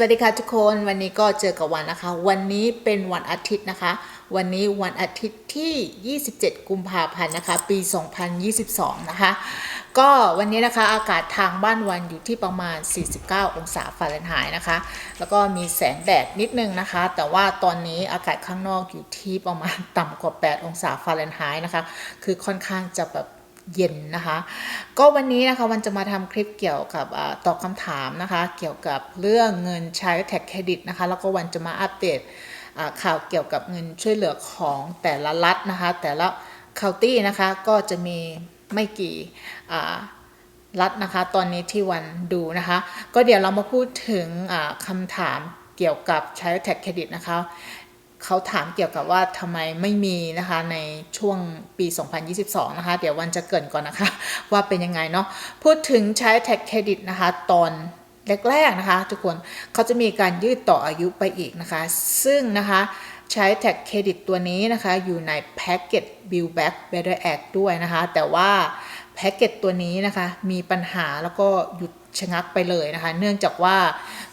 วัสดีค่ะทุกคนวันนี้ก็เจอกับวันนะคะ วันนี้เป็นวันอาทิตย์นะคะ วันนี้วันอาทิตย์ที่ 27 กุมภาพันธ์นะคะ ปี 2022 นะคะ ก็วันนี้นะคะอากาศทางบ้านวันอยู่ที่ประมาณ 49 องศาฟาเรนไฮต์นะคะ แล้วก็มีแสงแดดนิดนึงนะคะ แต่ว่าตอนนี้อากาศข้างนอกอยู่ที่ประมาณต่ำกว่า 8 องศาฟาเรนไฮต์นะคะ คือค่อนข้างจะแบบ เย็นนะคะ ก็วันนี้นะคะวันจะมาทำคลิปเกี่ยวกับอตอบคำถามนะคะ เกี่ยวกับเรื่องเงินใช้แท็กเครดิตนะคะ แล้วก็วันจะมาอัปเดตข่าวเกี่ยวกับเงินช่วยเหลือของแต่ละรัฐนะคะ แต่ละคาน์ตี้นะคะก็จะมีไม่กี่รัฐนะคะ ตอนนี้ที่วันดูนะคะ ก็เดี๋ยวเรามาพูดถึงอ่าคำถามเกี่ยวกับใช้แท็กเครดิตนะคะ เขาถามเกี่ยวกับว่าทำไมไม่มีนะคะในช่วงปี 2022 นะคะ เดี๋ยววันจะเกินก่อนนะคะ ว่าเป็นยังไงเนาะพูดถึงใช้แท็กเครดิตนะคะ ตอนแรกๆนะคะ ทุกคนเขาจะมีการยืดต่ออายุไปอีกนะคะ ซึ่งนะคะใช้แท็กเครดิตตัวนี้นะคะ อยู่ในแพ็กเกจ Build Back Better Act ด้วยนะคะ แต่ว่าแพ็กเกจตัวนี้นะคะ มีปัญหาแล้วก็หยุดชะงักไปเลยนะคะ เนื่องจากว่า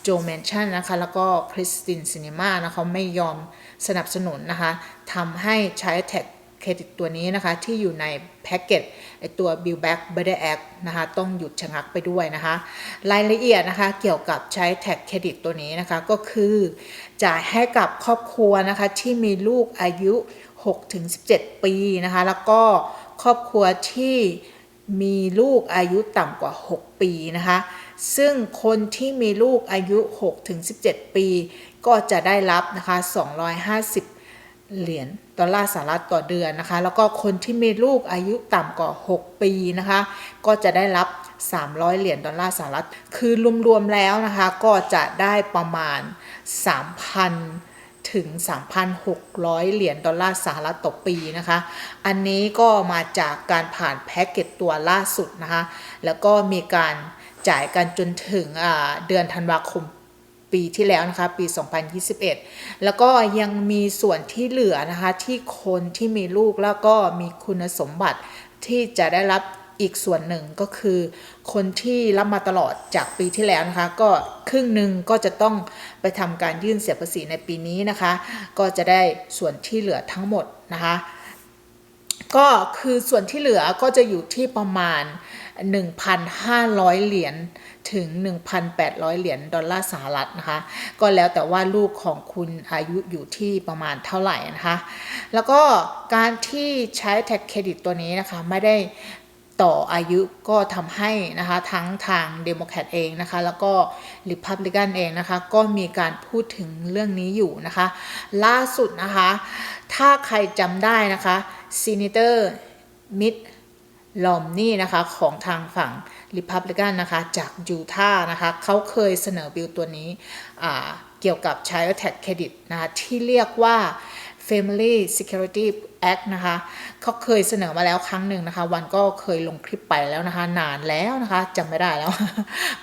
โจแมนชั่นนะคะ แล้วก็คริสตินซินิมานะคะไม่ยอม สนับสนุนนะคะทำให้ใช้แท็กเครดิตตัวนี้นะคะ ที่อยู่ในแพ็กเกจไอตัว Build Back Better Act นะคะ ต้องหยุดชะงักไปด้วยนะคะ รายละเอียดนะคะ เกี่ยวกับใช้แท็กเครดิตตัวนี้นะคะ ก็คือจ่ายให้กับครอบครัวนะคะ ที่มีลูกอายุ 6-17 ปีนะคะ แล้วก็ครอบครัวที่มีลูกอายุต่ำกว่า 6 ปีนะคะ ซึ่งคนที่มีลูกอายุ 6-17 ปี ก็จะได้รับนะคะ 250 เหรียญดอลลาร์สหรัฐต่อเดือนนะคะ แล้วก็คนที่มีลูกอายุต่ำกว่า 6 ปีนะคะ ก็จะได้รับ 300 เหรียญดอลลาร์สหรัฐ คือรวมๆแล้วนะคะ ก็จะได้ประมาณ 3,000ถึง 3,600 เหรียญดอลลาร์สหรัฐต่อปีนะคะ อันนี้ก็มาจากการผ่านแพ็กเกจตัวล่าสุดนะคะ แล้วก็มีการ จ่ายกันจนถึงเดือนธันวาคมปีที่แล้วนะคะปี 2021 แล้วก็ยังมีส่วนที่เหลือนะคะที่คนที่มีลูกแล้วก็มีคุณสมบัติที่จะได้รับอีกส่วนหนึ่งก็คือ คนที่รับมาตลอดจากปีที่แล้วนะคะ ก็ครึ่งหนึ่งก็จะต้องไปทำการยื่นเสียภาษีในปีนี้นะคะ ก็จะได้ส่วนที่เหลือทั้งหมดนะคะ ก็คือส่วนที่เหลือก็จะอยู่ที่ประมาณ 1,500 เหรียญถึง 1,800 เหรียญดอลลาร์สหรัฐนะคะ ก็แล้วแต่ว่าลูกของคุณอายุอยู่ที่ประมาณเท่าไหร่นะคะ แล้วก็การที่ใช้แท็กเครดิตตัวนี้นะคะ ไม่ได้ต่ออายุก็ทำให้นะคะทั้งทางเดโมแครตเองนะคะ แล้วก็ริพับลิกันเองนะคะ ก็มีการพูดถึงเรื่องนี้อยู่นะคะ ล่าสุดนะคะ ถ้าใครจำได้นะคะซีนิเตอร์มิด ลอมนี่นะคะของทางฝั่งริพับลิกันนะคะจากยูทาห์นะคะเขาเคยเสนอบิลตัวนี้เกี่ยวกับใช้แท็กเครดิตนะคะที่เรียกว่า Family Security Act นะคะเขาเคยเสนอมาแล้วครั้งหนึ่งนะคะ วันก็เคยลงคลิปไปแล้วนะคะ นานแล้วนะคะจำไม่ได้แล้ว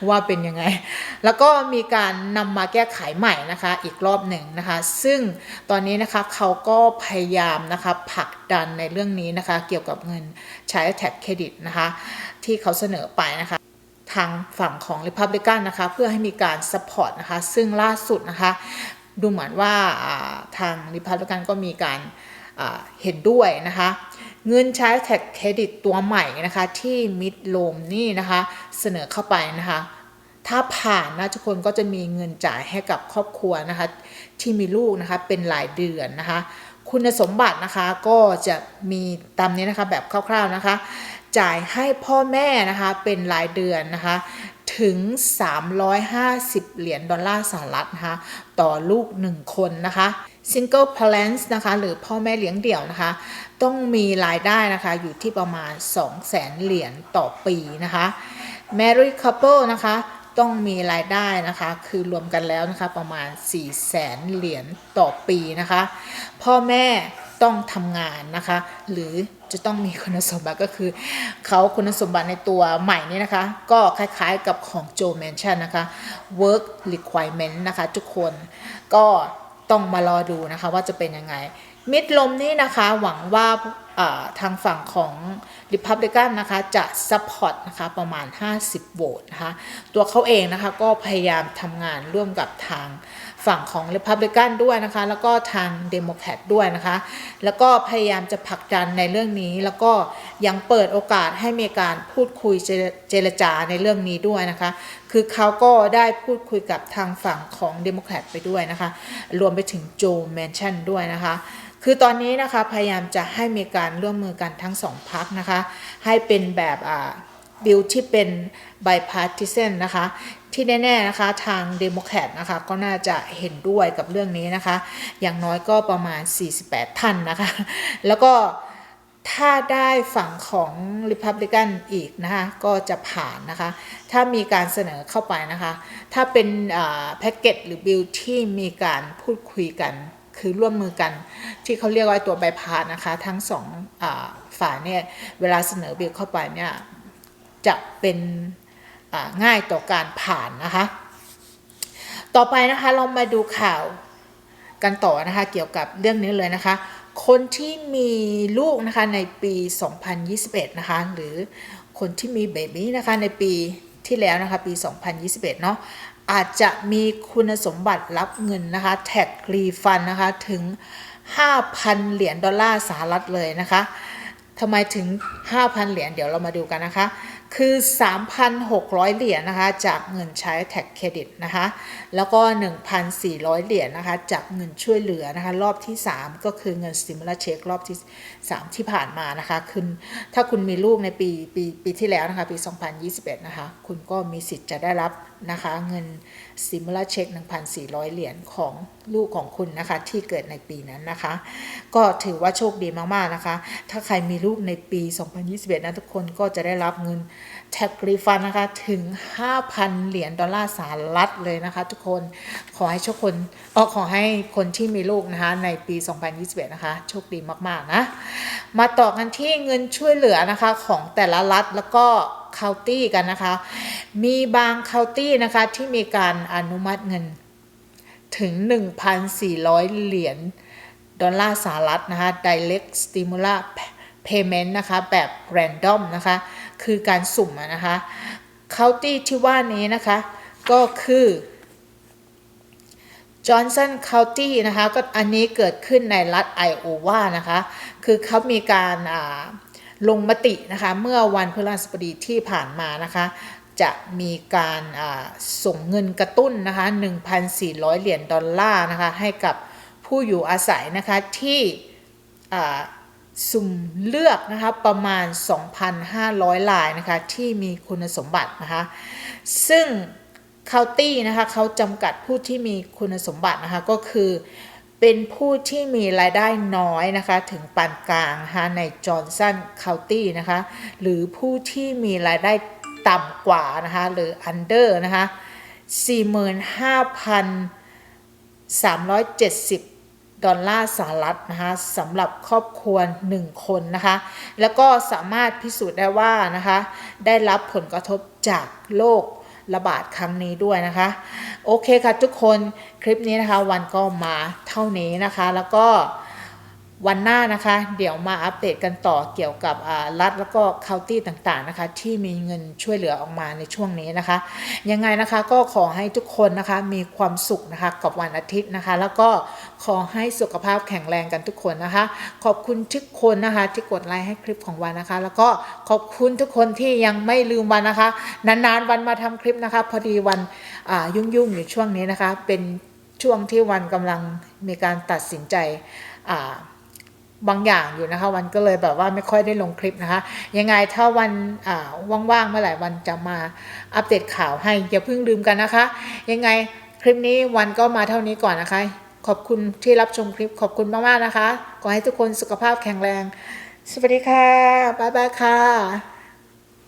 ว่าเป็นยังไง แล้วก็มีการนำมาแก้ไขใหม่นะคะ อีกรอบหนึ่งนะคะ ซึ่งตอนนี้นะคะเขาก็พยายามนะคะผลักดันในเรื่องนี้นะคะ เกี่ยวกับเงินใช้แท็กเครดิตนะคะ ที่เขาเสนอไปนะคะทางฝั่งของ Republican นะคะเพื่อให้มีการ support นะคะ ซึ่งล่าสุดนะคะ ดูเหมือนว่าทาง Republican ก็มีการ เห็นด้วยนะคะ เงินใช้แท็กเครดิตตัวใหม่นะคะที่มิดโลมนี่นะคะเสนอเข้าไปนะคะ ถ้าผ่านนะทุกคนก็จะมีเงินจ่ายให้กับครอบครัวนะคะที่มีลูกนะคะเป็นรายเดือนนะคะ คุณสมบัตินะคะก็จะมีตามนี้นะคะแบบคร่าวๆนะคะ จ่ายให้พ่อแม่นะคะเป็นรายเดือนนะคะถึง 350 เหรียญดอลลาร์สหรัฐนะคะต่อลูก 1 คนนะคะ Single Parents นะคะหรือพ่อแม่เลี้ยงเดี่ยวนะคะ ต้องมีรายได้นะคะอยู่ที่ประมาณ 200,000เหรียญต่อปีนะคะ Married Couple นะคะต้องมีรายได้นะคะ คือรวมกันแล้วนะคะประมาณ 400,000เหรียญต่อปีนะคะ พ่อแม่ต้องทำงานนะคะ หรือจะต้องมีคุณสมบัติก็คือเขาคุณสมบัติในตัวใหม่นี้นะคะ ก็คล้ายๆกับของโจแมนชั่นนะคะ work requirement นะคะทุกคนก็ ต้องมารอดูนะคะว่าจะเป็นยังไง มิดลมนี่นะคะหวังว่าทางฝั่งของ Republican นะคะจะซัพพอร์ตนะคะประมาณ 50 โหวตนะคะตัวเขาเองนะคะก็พยายามทำงานร่วมกับทาง ฝั่งของ Republican ด้วยนะคะ แล้วก็ทาง Democrat ด้วยนะคะ แล้วก็พยายามจะผลักดันในเรื่องนี้ แล้วก็ยังเปิดโอกาสให้มีการพูดคุยเจรจาในเรื่องนี้ด้วยนะคะ คือเขาก็ได้พูดคุยกับทางฝั่งของ Democrat ไปด้วยนะคะ รวมไปถึงโจแมนชั่นด้วยนะคะคือตอนนี้นะคะพยายามจะให้มีการร่วมมือกันทั้งสองพักนะคะ ให้เป็นแบบอ่าบิลที่เป็น bipartisan นะคะ ที่แน่ๆนะคะทางเดโมแครตนะคะก็น่าจะเห็นด้วยกับเรื่องนี้นะคะ อย่างน้อยก็ประมาณ 48 ท่านนะคะ แล้วก็ถ้าได้ฝั่งของ Republican อีกนะคะก็จะผ่านนะคะ ถ้ามีการเสนอเข้าไปนะคะ ถ้าเป็นแพ็กเกจหรือบิลที่มีการพูดคุยกันคือร่วมมือกัน ที่เขาเรียกว่าตัวใบพาสนะคะ ทั้งสองอฝ่ายเนี่ยเวลาเสนอบิลเข้าไปเนี่ยจะเป็น ง่ายต่อการผ่านนะคะ ต่อไปนะคะเรามาดูข่าวกันต่อนะคะเกี่ยวกับเรื่องนี้เลยนะคะ คนที่มีลูกนะคะในปี 2021 นะคะ หรือคนที่มีเบบี้นะคะในปีที่แล้วนะคะปี 2021 เนาะอาจจะมีคุณสมบัติรับเงินนะคะแท็กรีฟันนะคะถึง 5,000 เหรียญดอลลาร์สหรัฐเลยนะคะทำไมถึง 5,000 เหรียญเดี๋ยวเรามาดูกันนะคะ คือ 3,600 เหรียญนะคะจากเงินใช้แท็กเครดิตนะคะแล้วก็ 1,400 เหรียญนะคะจากเงินช่วยเหลือนะคะรอบที่ 3 ก็คือเงินสติมูลเช็ครอบที่ 3 ที่ผ่านมานะคะคุณถ้าคุณมีลูกในปีปีปีที่แล้วนะคะปี 2021 นะคะคุณก็มีสิทธิ์จะได้รับนะคะเงินสติมูลเช็ค 1,400 เหรียญของลูกของคุณนะคะที่เกิดในปีนั้นนะคะ ก็ถือว่าโชคดีมากๆนะคะ ถ้าใครมีลูกในปี 2021นะทุกคนก็จะได้รับเงินแท็กรีฟันนะคะถึง 5,000 เหรียญดอลลาร์สหรัฐเลยนะคะทุกคนขอให้โชคคนเออขอให้คนที่มีลูกนะคะในปี 2021 นะคะโชคดีมากๆนะ มาต่อกันที่เงินช่วยเหลือนะคะของแต่ละรัฐแล้วก็เคาน์ตี้กันนะคะ มีบางเคาน์ตี้นะคะที่มีการอนุมัติเงินถึง 1,400 เหรียญดอลลาร์สหรัฐนะคะ direct stimulus payment นะคะ แบบ random นะคะ คือการสุ่มอะนะคะ county ที่ว่านี้นะคะ ก็คือ Johnson County นะคะก็อันนี้เกิดขึ้นในรัฐไอโอวานะคะ คือเขามีการลงมตินะคะ เมื่อวันพฤหัสบดีที่ผ่านมานะคะ จะมีการส่งเงินกระตุ้นนะคะ 1,400 เหรียญดอลลาร์นะคะ ให้กับผู้อยู่อาศัยนะคะที่ สุ่มเลือกนะคะประมาณ 2,500 ลายนะคะที่มีคุณสมบัตินะคะซึ่งเคาน์ตี้นะคะเขาจำกัดผู้ที่มีคุณสมบัตินะคะก็คือเป็นผู้ที่มีรายได้น้อยนะคะถึงปานกลางนะคะในจอห์นสันเคาน์ตี้นะคะหรือผู้ที่มีรายได้ต่ำกว่านะคะหรือ under นะคะ45,370 ดอลลาร์สหรัฐนะคะสำหรับครอบครัว 1 คนนะคะ แล้วก็สามารถพิสูจน์ได้ว่านะคะ ได้รับผลกระทบจากโรคระบาดครั้งนี้ด้วยนะคะ โอเคค่ะทุกคนคลิปนี้นะคะ วันก็มาเท่านี้นะคะ แล้วก็ วันหน้านะคะ เดี๋ยวมาอัปเดตกันต่อเกี่ยวกับรัฐแล้วก็คาน์ตี้ต่างๆนะคะ ที่มีเงินช่วยเหลือออกมาในช่วงนี้นะคะ ยังไงนะคะก็ขอให้ทุกคนนะคะมีความสุขนะคะกับวันอาทิตย์นะคะ แล้วก็ขอให้สุขภาพแข็งแรงกันทุกคนนะคะ ขอบคุณทุกคนนะคะที่กดไลค์ให้คลิปของวันนะคะ แล้วก็ขอบคุณทุกคนที่ยังไม่ลืมวันนะคะ นานๆวันมาทำคลิปนะคะ พอดีวันยุ่งๆอยู่ช่วงนี้นะคะ เป็นช่วงที่วันกำลังมีการตัดสินใจ บางอย่างอยู่นะคะ วันก็เลยแบบว่าไม่ค่อยได้ลงคลิปนะคะ ยังไงถ้าวันว่างๆเมื่อไหร่วันจะมาอัปเดตข่าวให้อย่าเพิ่งลืมกันนะคะ ยังไงคลิปนี้วันก็มาเท่านี้ก่อนนะคะ ขอบคุณที่รับชมคลิปขอบคุณมากๆนะคะ ขอให้ทุกคนสุขภาพแข็งแรง สวัสดีค่ะบ๊ายบายค่ะ